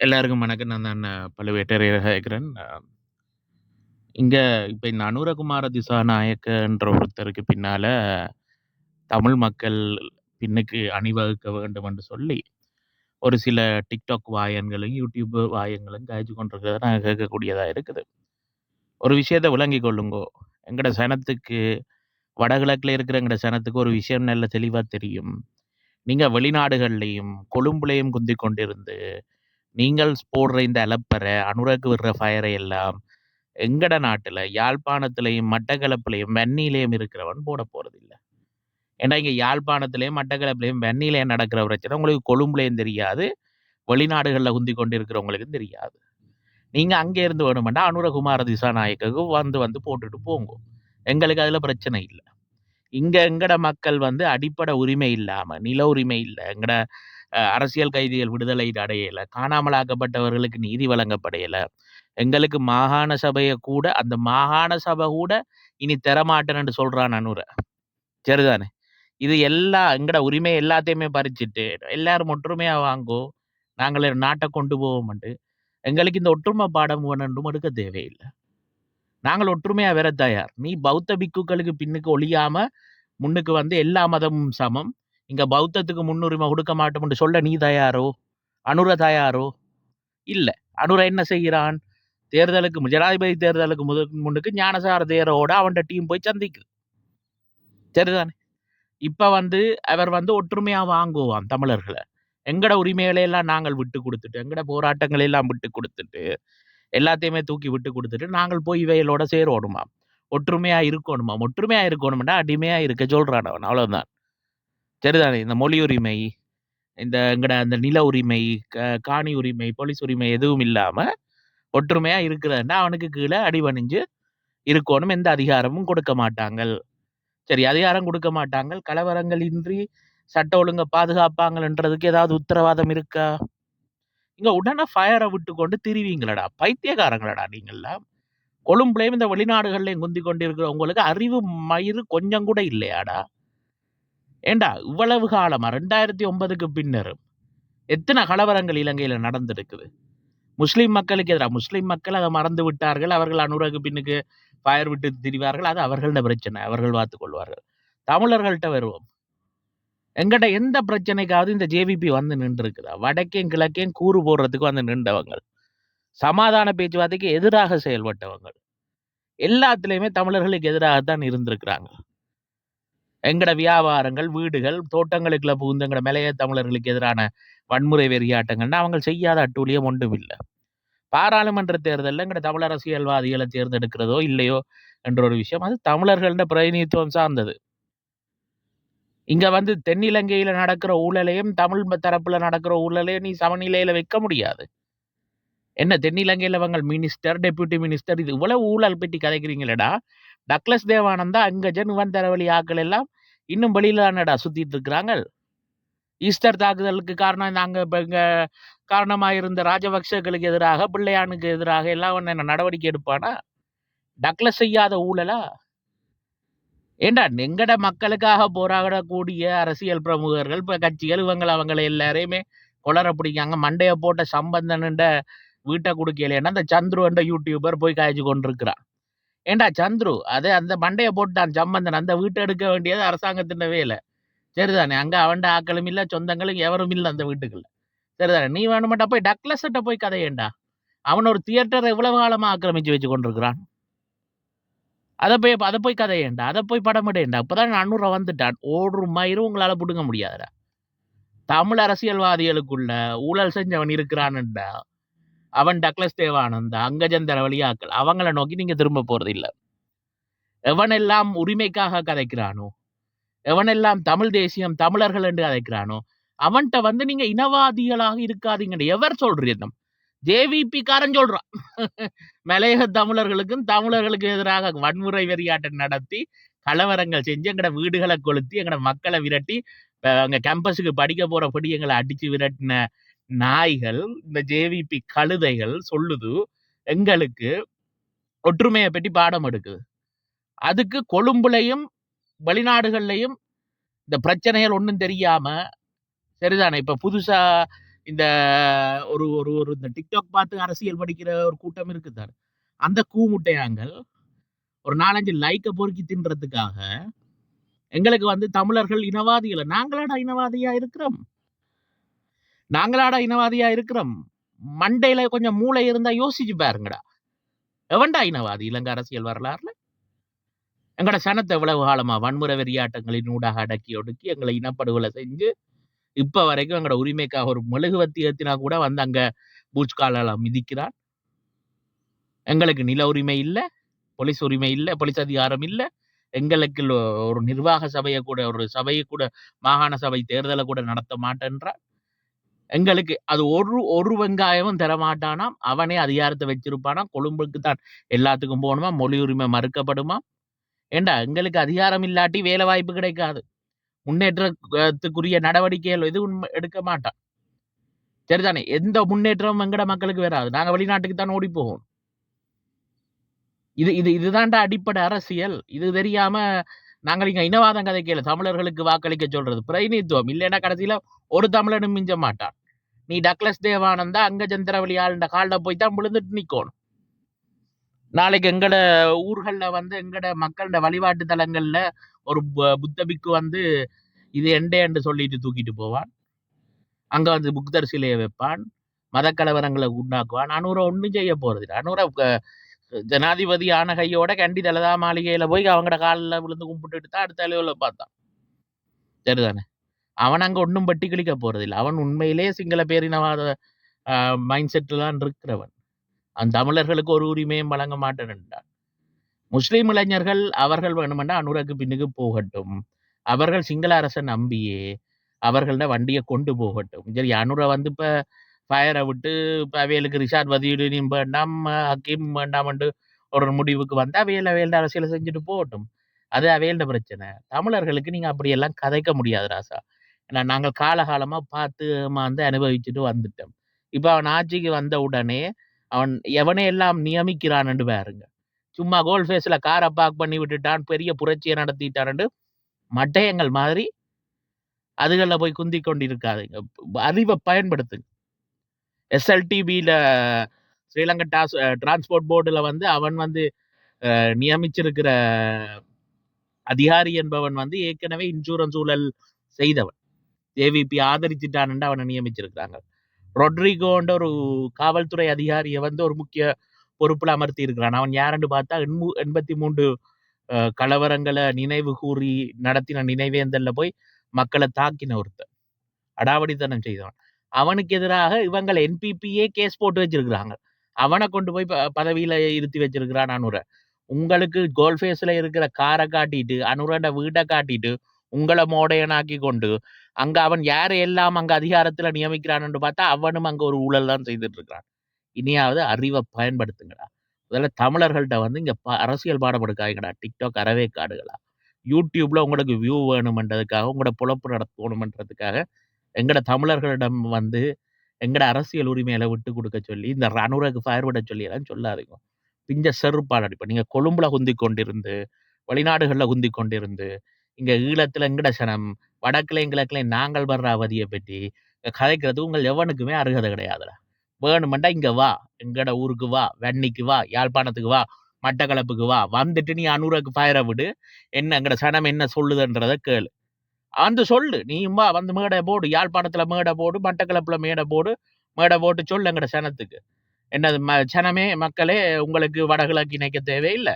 எல்லாருக்கும் வணக்கம். நான் தான் பழுவேட்டரையர் கேட்கிறேன். இங்கே இப்போ இந்த அனுரகுமார திசாநாயக்கன்ற ஒருத்தருக்கு பின்னால, தமிழ் மக்கள் பின்னுக்கு அணிவகுக்க வேண்டும் என்று சொல்லி, ஒரு சில டிக்டாக் வாயன்களும், யூடியூப் வாயங்களும் காய்ச்சி கொண்டிருக்கிறத நான் கேட்கக்கூடியதாக இருக்குது. ஒரு விஷயத்தை விளங்கி கொள்ளுங்கோ. எங்கட சனத்துக்கு வடகிழக்கில் இருக்கிற எங்கட சனத்துக்கு ஒரு விஷயம் நல்ல தெளிவாக தெரியும். நீங்கள் வெளிநாடுகள்லேயும் கொழும்புலேயும் குந்தி கொண்டிருந்து, நீங்கள் போடுற இந்த அலப்பற, அனுரகு விடுற ஃபயரை எல்லாம் எங்கட நாட்டில் யாழ்ப்பாணத்திலையும் மட்டக்களப்புலையும் வெண்ணிலையும் இருக்கிறவன் போட போகிறது இல்லை ஏன்னா இங்கே யாழ்ப்பாணத்திலையும் மட்டக்களப்பிலயும், வெண்ணிலையும் நடக்கிற பிரச்சனை உங்களுக்கு கொழும்புலையும் தெரியாது. வெளிநாடுகளில் குந்திக் கொண்டிருக்கிறவங்களுக்கும் தெரியாது. நீங்கள் அங்கேருந்து வேணுமெண்டா அனுரகுமார திசாநாயக்கு வந்து வந்து போட்டுட்டு போங்க எங்களுக்கு அதில் பிரச்சனை இல்லை இங்கே எங்கட மக்கள் வந்து அடிப்படை உரிமை இல்லாமல் நில உரிமை இல்லை எங்கட அரசியல் கைதிகள் விடுதலை அடையலை காணாமலாக்கப்பட்டவர்களுக்கு நீதி வழங்கப்படையலை எங்களுக்கு மாகாண சபையை கூட அந்த மாகாண சபை கூட இனி தரமாட்டேன்னு சொல்கிறான் அனுர. சரிதானே? இது எல்லா எங்கட உரிமை எல்லாத்தையுமே பறிச்சுட்டு, எல்லாரும் ஒற்றுமையாக வாங்கோ, நாங்கள் நாட்டை கொண்டு போவோம்ட்டு எங்களுக்கு இந்த ஒற்றுமை பாடம் வேணும் எடுக்க தேவையில்லை நாங்கள் ஒற்றுமையாக வேற தயார். நீ பௌத்த பிக்குகளுக்கு பின்னுக்கு ஒழியாமல் முன்னுக்கு வந்து எல்லா மதமும் சமம். இங்க பௌத்தத்துக்கு முன்னுரிமை கொடுக்க மாட்டோம்னு சொல்ல நீ தயாரோ? அனுர தயாரோ? இல்லை அனுர என்ன செய்கிறான்? தேர்தலுக்கு ஜனாதிபதி தேர்தலுக்கு முதல் முன்னுக்கு ஞானசார தேரோட அவன்ட டீம் போய் சந்திக்குது. சரிதானே? இப்போ வந்து அவர் வந்து ஒற்றுமையாக வாங்குவான் தமிழர்களை எங்கட உரிமைகளை எல்லாம் நாங்கள் விட்டு கொடுத்துட்டு எங்கட போராட்டங்களை எல்லாம் விட்டு கொடுத்துட்டு எல்லாத்தையுமே தூக்கி விட்டு கொடுத்துட்டு நாங்கள் போய் இவைகளோட சேரோணுமாம். ஒற்றுமையாக இருக்கணுமா ஒற்றுமையாக இருக்கணும்னா அடிமையாக இருக்க சொல்கிறான் அவன். அவ்வளோதான் சரிதானே? இந்த மொழி உரிமை, இந்த எங்கட அந்த நில உரிமை, க காணி உரிமை, போலீஸ் உரிமை எதுவும் இல்லாம, ஒற்றுமையா இருக்கிறதுனா அவனுக்கு கீழே அடிபணிஞ்சு இருக்கணும். எந்த அதிகாரமும் கொடுக்க மாட்டாங்கள். சரி அதிகாரம் கொடுக்க மாட்டாங்கள். கலவரங்கள் இன்றி சட்ட ஒழுங்க பாதுகாப்பாங்கள்ன்றதுக்கு ஏதாவது உத்தரவாதம் இருக்கா? இங்க உடனே ஃபயர விட்டுக்கொண்டு திரிவீங்களடா. பைத்தியக்காரங்களடா நீங்கல்லாம். கொழும்புலேயும் இந்த வெளிநாடுகள்லையும் குந்தி கொண்டு இருக்கிற உங்களுக்கு அறிவு மயிறு கொஞ்சம் கூட இல்லையாடா? ஏண்டா இவ்வளவு காலமா 2009க்கு பின்னரும் எத்தனை கலவரங்கள் இலங்கையில நடந்திருக்குது. முஸ்லீம் மக்களுக்கு எதிராக முஸ்லீம் மக்கள் அதை மறந்து விட்டார்கள். அவர்கள் அனுரக்கு பின்னுக்கு ஃபயர் விட்டு திரிவார்கள். அது அவர்களோட பிரச்சனை. அவர்கள் பார்த்து கொள்வார்கள். தமிழர்கள்ட்ட வருவோம். எங்கட எந்த பிரச்சனைக்காவது இந்த ஜேவிபி வந்து நின்றுருக்குதா? வடக்கேயும், கிழக்கையும் கூறு போடுறதுக்கு வந்து நின்றவங்க சமாதான பேச்சுவார்த்தைக்கு எதிராக செயல்பட்டவங்க எல்லாத்துலேயுமே தமிழர்களுக்கு எதிராக தான் இருந்திருக்கிறாங்க. எங்கட வியாபாரங்கள், வீடுகள், தோட்டங்களுக்குள்ள புகுந்து எங்கட மலைய தமிழர்களுக்கு எதிரான வன்முறை வெறியாட்டங்கள்னா அவங்க செய்யாத அட்டூழியம் ஒன்றும் இல்ல. பாராளுமன்ற தேர்தலில் எங்கட தமிழ் அரசியல்வாதிகளை தேர்ந்தெடுக்கிறதோ, இல்லையோ என்ற ஒரு விஷயம் அது தமிழர்கள்ட பிரதிநிதித்துவம் சார்ந்தது. இங்க வந்து தென்னிலங்கையில நடக்கிற ஊழலையும், தமிழ் தரப்புல நடக்கிற ஊழலையும் நீ சமநிலையில வைக்க முடியாது. என்ன தென்னிலங்கையில இவங்கள் மினிஸ்டர், டெப்யூட்டி மினிஸ்டர் இது இவ்வளவு ஊழல் பற்றி கதைக்கிறீங்களடா டக்ளஸ் தேவானந்தா, அங்கஜன், யுவன் தரவழி ஆட்கள் எல்லாம் இன்னும் வெளியில தானடா சுத்திட்டு இருக்கிறாங்க ஈஸ்டர் தாக்குதலுக்கு காரணம் நாங்கள் இப்போ இங்கே காரணமாக இருந்த ராஜபக்ஷகளுக்கு எதிராக, பிள்ளையானுக்கு எதிராக எல்லாம் ஒன்று என்ன நடவடிக்கை எடுப்பானா? டக்ளஸ் செய்யாத ஊழலா? ஏண்டா எங்கட மக்களுக்காக போராடக்கூடிய அரசியல் பிரமுகர்கள், இப்போ கட்சிகள் இவங்களை அவங்கள எல்லாரையுமே கொளற பிடிக்காங்க. மண்டையை போட்ட சம்பந்தன்ட வீட்டை குடுக்கலைன்னா, அந்த சந்துருன்ற யூடியூபர் போய் காய்ச்சி கொண்டிருக்கிறான். ஏன்டா சந்துரு, அது அந்த மண்டையை போட்டான் சம்பந்தன். அந்த வீட்டை எடுக்க வேண்டியது அரசாங்கத்தின் வேலை. சரிதானே? அங்க அவன்ட ஆக்களும் இல்லை சொந்தங்களும் எவரும் இல்ல அந்த வீட்டுக்குள்ள. சரிதானே? நீ வேணுமெண்டா போய் டக்லஸ்ட்ட போய் கதையேண்டா அவன் ஒரு தியேட்டரை எவ்வளவு காலமா ஆக்கிரமிச்சு வச்சு கொண்டிருக்கிறான். அதை போய் அதை போய் கதையேண்டா அத போய் படமெடேன்டா. இப்பதான் அனுர வந்துட்டான். ஓடுற மயிரும் உங்களால புடுங்க முடியாதுடா. தமிழ் அரசியல்வாதிகளுக்குள்ள ஊழல் செஞ்சவன் இருக்கிறான்டா. அவன் டக்ளஸ் தேவானந்த அங்கஜந்தர வழியாக்கள் அவங்கள நோக்கி நீங்கள் திரும்ப போறதில்ல. எவனெல்லாம் உரிமைக்காக கதைக்கிறானோ, எவனெல்லாம் தமிழ் தேசியம், தமிழர்கள் என்று கதைக்கிறானோ, அவன்கிட்ட வந்து நீங்கள் இனவாதிகளாக இருக்காதீங்கன்னு எவர் சொல்றீங்க ஜேவிபி காரன் சொல்றான். மலையக தமிழர்களுக்கும், தமிழர்களுக்கு எதிராக வன்முறை வெறியாட்டம் நடத்தி, கலவரங்கள் செஞ்சு, எங்கட வீடுகளை கொளுத்தி, எங்கட மக்களை விரட்டி, அங்கே கேம்பஸுக்கு படிக்க போற பிடியங்கள அடித்து விரட்டின நாய்கள், இந்த ஜேவிபி கழுதைகள் சொல்லுது, எங்களுக்கு ஒற்றுமையை பற்றி பாடம் எடுக்குது. அதுக்கு கொழும்புலையும் வெளிநாடுகள்லையும் இந்த பிரச்சனைகள் ஒன்றும் தெரியாம, சரிதானே? இப்போ புதுசா இந்த ஒரு ஒரு ஒரு இந்த டிக்டாக் பார்த்து அரசியல் படிக்கிற ஒரு கூட்டம் இருக்குதானே அந்த கூமுட்டையாங்கள் ஒரு நாலஞ்சு லைக்கை பொறுக்கி தின்றதுக்காக எங்களுக்கு வந்து தமிழர்கள் இனவாதிகளை நாங்களாடா இனவாதியா இருக்கிறோம் நாங்களாடா இனவாதியா இருக்கிறோம். மண்டையில கொஞ்சம் மூளை இருந்தா யோசிச்சு பாருங்கடா. எவன்டா இனவாதி? இலங்கை அரசியல் வரலாறுல? எங்கட சனத்தை எவ்வளவு காலமா வன்முறை வெறியாட்டங்களின் ஊடாக அடக்கி ஒடுக்கி எங்களை இனப்படுகொலை செஞ்சு இப்ப வரைக்கும் எங்களோட உரிமைக்காக ஒரு மெழுகுவத்தி ஏத்தினா கூட வந்து அங்க பூச்காலால மிதிக்கிறான். எங்களுக்கு நில உரிமை இல்லை போலீஸ் உரிமை இல்லை போலீஸ் அதிகாரம் இல்லை. எங்களுக்கு ஒரு நிர்வாக சபையை கூட ஒரு சபையை கூட மாகாண சபை தேர்தலை கூட நடத்த மாட்டேன்றார். எங்களுக்கு அது ஒரு ஒரு வெங்காயமும் தரமாட்டானாம். அவனே அதிகாரத்தை வச்சிருப்பானா கொழும்புக்கு தான் எல்லாத்துக்கும் போகணுமா? மொழி உரிமை மறுக்கப்படுமா ஏண்டா? எங்களுக்கு அதிகாரம் இல்லாட்டி வேலை வாய்ப்பு கிடைக்காது. முன்னேற்றத்துக்குரிய நடவடிக்கைகள் எதுவும் எடுக்க மாட்டான். சரிதானே? எந்த முன்னேற்றமும் எங்கட மக்களுக்கு வராது. நாங்கள் வெளிநாட்டுக்கு தான் ஓடி போவோம் இது இது இதுதான்டா அடிப்படை அரசியல். இது தெரியாம நாங்கள் இங்கே இனவாதம் கதை கேளு. தமிழர்களுக்கு வாக்களிக்க சொல்றது. பிரதிநிதித்துவம். இல்லைன்னா கடைசியில் ஒரு தமிழனும் மிஞ்ச மாட்டான். நீ டக்ளஸ் தேவானந்தா அங்க சந்திரவழி ஆளுண்ட காலில் போய் தான் விழுந்துட்டு நிக்கணும். நாளைக்கு எங்கட ஊர்கள்ல வந்து எங்கட மக்களோட வழிபாட்டு தலங்கள்ல ஒரு பு- புத்த பிக்கு வந்து இது எண்டே என்று சொல்லிட்டு தூக்கிட்டு போவான். அங்க வந்து புக்தர் சிலையை வைப்பான். மதக்கலவரங்களை உண்டாக்குவான். அனூரை ஒன்றும் செய்ய போறது இல்லை அனூரை ஜனாதிபதி ஆன கையோட கண்டி தலதா மாளிகையில போய் அவங்களோட காலில் விழுந்து கும்பிட்டுட்டு தான் அடுத்த அளவில் பார்த்தான். சரிதானே? அவன் அங்க ஒன்றும் பட்டி கிளிக்க போறது அவன் உண்மையிலே சிங்கள பேரினவாத மைண்ட் செட்லாம் இருக்கிறவன். அந்த தமிழர்களுக்கு ஒரு உரிமையும் வழங்க மாட்டேன்ட்டான் முஸ்லீம் இளைஞர்கள் அவர்கள் வேணுமெண்டா அனுரக்கு பின்னுக்கு போகட்டும். அவர்கள் சிங்கள அரசை நம்பியே அவர்களோட வண்டியை கொண்டு போகட்டும். சரி அனுரை வந்து இப்போ ஃபயரை விட்டு இப்போ ரிஷாத் ரிஷாட் வதியுடனும் வேண்டாம் ஹக்கீம் வேண்டாம்னு ஒரு முடிவுக்கு வந்து அவையில் அவையோட அரசியலை செஞ்சுட்டு போகட்டும். அது அவையோட பிரச்சனை. தமிழர்களுக்கு நீங்கள் அப்படியெல்லாம் கதைக்க முடியாது ராசா. ஏன்னா நாங்கள் காலகாலமாக பார்த்து வந்து அனுபவிச்சுட்டு வந்துட்டோம். இப்போ அவன் ஆட்சிக்கு வந்த உடனே அவன் எவனை எல்லாம் நியமிக்கிறான்னு பாருங்க. சும்மா கோல் ஃபேஸில் காரை பார்க் பண்ணி விட்டுட்டான் பெரிய புரட்சியை நடத்திட்டான்னு மட்டையங்கள் மாதிரி அதுகளில் போய் குந்தி கொண்டிருக்காதுங்க அறிவை பயன்படுத்துங்க. எஸ்எல்டிபியில் ஸ்ரீலங்கா டாஸ் டிரான்ஸ்போர்ட் போர்டில் வந்து அவன் வந்து நியமிச்சிருக்கிற அதிகாரி என்பவன் வந்து ஏற்கனவே இன்சூரன்ஸ் ஊழல் செய்தவன். ஏவிபி ஆதரிச்சுட்டான்னு அவனை நியமிச்சிருக்கிறாங்க. ரொட்ரிகோன்ற ஒரு காவல்துறை அதிகாரியை வந்து ஒரு முக்கிய பொறுப்பில் அமர்த்தி இருக்கிறான் அவன் யாருன்னு பார்த்தா எண்பு எண்பத்தி மூன்று கலவரங்களை நினைவு கூறி நடத்தின நினைவேந்தல்ல போய் மக்களை தாக்கின ஒருத்தன். அடாவடித்தனம் செய்தவன். அவனுக்கு எதிராக இவங்களை என்பிபியே கேஸ் போட்டு வச்சிருக்கிறாங்க. அவனை கொண்டு போய் ப- இருத்தி வச்சிருக்கிறான் அனுரை. உங்களுக்கு கோல்ஃபேஸில் இருக்கிற காரை காட்டிட்டு அனுரண்ட வீட்டை காட்டிட்டு உங்களை மோடையனாக்கி கொண்டு அங்கே அவன் யாரை எல்லாம் அங்கே அதிகாரத்தில் நியமிக்கிறான்னு பார்த்தா அவனும் அங்கே ஒரு ஊழல் தான் செய்துட்டு இருக்கிறான் இனியாவது அறிவை பயன்படுத்துங்கடா. முதல்ல தமிழர்கள்ட்ட வந்து இங்கே ப- அரசியல் பாடம் எடுக்காதீங்கடா. டிக்டாக் அறவே காடுகளா. யூடியூப்ல உங்களுக்கு வியூ வேணுமென்றதுக்காக உங்களோட பொழப்பு நடத்தணுமென்றதுக்காக எங்கட தமிழர்களிடம் வந்து எங்கட அரசியல் உரிமையில விட்டு கொடுக்க சொல்லி இந்த ரனுரக்கு ஃபயர் விட சொல்லி எல்லாம் சொல்லாதீங்க. பிஞ்ச செருப்பால் அடிப்பேன் நீங்கள் கொழும்புல குந்தி கொண்டிருந்து வெளிநாடுகளில் குந்தி கொண்டிருந்து இங்கே ஈழத்தில் எங்கட சனம் வடக்கில் கிழக்குலையும் நாங்கள் வர்ற அவதியை பற்றி கதைக்கிறது உங்கள் எவனுக்குமே அருகதை கிடையாதுடா. வேணுமெண்டா இங்கே வா எங்கட ஊருக்கு வா வெண்ணிக்கு வா யாழ்ப்பாணத்துக்கு வா மட்டக்களப்புக்கு வா வந்துட்டு நீ அனூருக்கு ஃபயரை விடு என்ன எங்கட சனம் என்ன சொல்லுதுன்றதை கேளு. வந்து சொல்லு. நீம்மா வந்து மேடை போடு. யாழ்ப்பாணத்தில் மேடை போடு. மட்டக்களப்பில் மேடை போடு. மேடை போட்டு சொல்லு எங்கட சனத்துக்கு. என்னது ம சனமே மக்களே உங்களுக்கு வடகிழக்கு இணைக்க தேவையில்லை.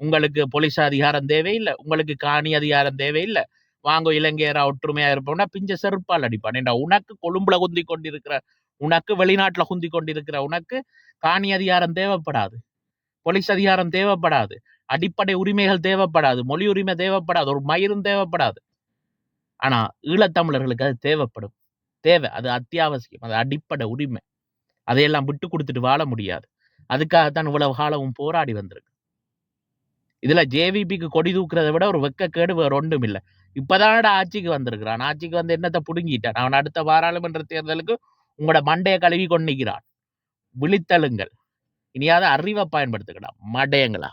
உங்களுக்கு போலீஸ் அதிகாரம் தேவையில்லை. உங்களுக்கு காணி அதிகாரம் தேவையில்லை. வாங்க இலங்கையரா ஒற்றுமையா இருப்போம்னா பிஞ்ச செருப்பால் அடிப்பான். ஏண்டா உனக்கு கொழும்புல குந்தி கொண்டிருக்கிற உனக்கு வெளிநாட்டில் குந்தி கொண்டிருக்கிற உனக்கு காணி அதிகாரம் தேவைப்படாது. போலீஸ் அதிகாரம் தேவைப்படாது. அடிப்படை உரிமைகள் தேவைப்படாது. மொழி உரிமை தேவைப்படாது. ஒரு மயிரும் தேவைப்படாது. ஆனா ஈழத்தமிழர்களுக்கு அது தேவைப்படும். தேவை. அது அத்தியாவசியம். அது அடிப்படை உரிமை. அதையெல்லாம் விட்டு கொடுத்துட்டு வாழ முடியாது. அதுக்காகத்தான் இவ்வளவு காலமும் போராடி வந்திருக்கு. இதுல ஜேவிபிக்கு கொடி தூக்குறதை விட ஒரு வெக்கக்கேடு வேற ஒன்றும் இல்லை. இப்பதானடா ஆட்சிக்கு வந்திருக்கிறான். ஆட்சிக்கு வந்து என்னத்தை புடுங்கிட்டான்? அவன் அடுத்த பாராளுமன்ற தேர்தலுக்கு உங்களோட மண்டையை கழுவி கொண்டு நிற்கிறான் விழித்தழுங்கள். இனியாவது அறிவை பயன்படுத்துக்கடா மடையங்களா?